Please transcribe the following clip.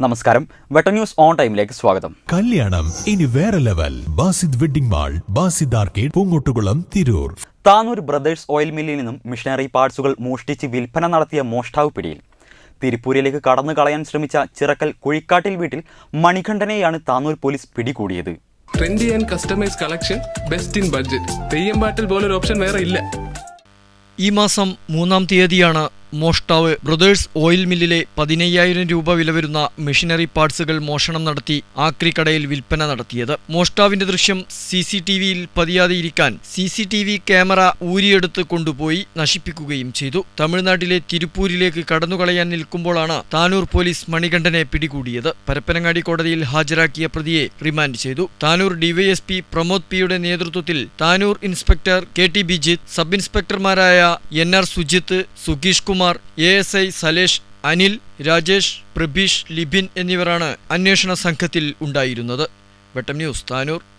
നമസ്കാരം. വെട്ട news on ടൈമിലേക്ക് സ്വാഗതം. കല്യാണം ഇനി വേറെ level Basid wedding mall Basid arcade Poongottukulam Tirur. Tanur brothers oil മില്ലിൽ നിന്നും മിഷനറി പാർട്സുകൾ മോഷ്ടിച്ച് വിൽപ്പന നടത്തിയ മോഷ്ടാവ് പിടിയിൽ. തിരുപ്പൂരിലേക്ക് കടന്നു കളയാൻ ശ്രമിച്ച ചിറക്കൽ കുഴിക്കാട്ടിൽ വീട്ടിൽ മണികണ്ഠനെയാണ് താനൂർ പോലീസ് പിടികൂടിയത്. Trendy and customise collection best in budget Theyyam പാട്ടിൽ പോലൊരു ഓപ്ഷൻ വേറെ ഇല്ല. ഈ മാസം മൂന്നാം തീയതിയാണ് മോഷ്ടാവ് ബ്രദേഴ്സ് ഓയിൽ മില്ലിലെ പതിനയ്യായിരം രൂപ വില വരുന്ന മെഷീനറി പാർട്സുകൾ മോഷണം നടത്തി ആക്രി കടയിൽ വിൽപ്പന നടത്തിയത്. മോഷ്ടാവിന്റെ ദൃശ്യം സി സി ടി വിയിൽ പതിയാതെയിരിക്കാൻ C C T V camera ഊരിയെടുത്ത് കൊണ്ടുപോയി നശിപ്പിക്കുകയും ചെയ്തു. തമിഴ്നാട്ടിലെ തിരുപ്പൂരിലേക്ക് കടന്നുകളയാൻ നിൽക്കുമ്പോഴാണ് താനൂർ പോലീസ് മണികണ്ഠനെ പിടികൂടിയത്. പരപ്പനങ്ങാടി കോടതിയിൽ ഹാജരാക്കിയ പ്രതിയെ റിമാൻഡ് ചെയ്തു. താനൂർ ഡിവൈഎസ്പി പ്രമോദ് പിയുടെ നേതൃത്വത്തിൽ Tanur inspector K T Bijith sub ഇൻസ്പെക്ടർമാരായ N R Sujith സുഗീഷ് Kumar A S I Salesh Anil Rajesh Prabheesh Libin എന്നിവരാണ് അന്വേഷണ സംഘത്തിൽ ഉണ്ടായിരുന്നത്. വെട്ടം ന്യൂസ് താനൂർ.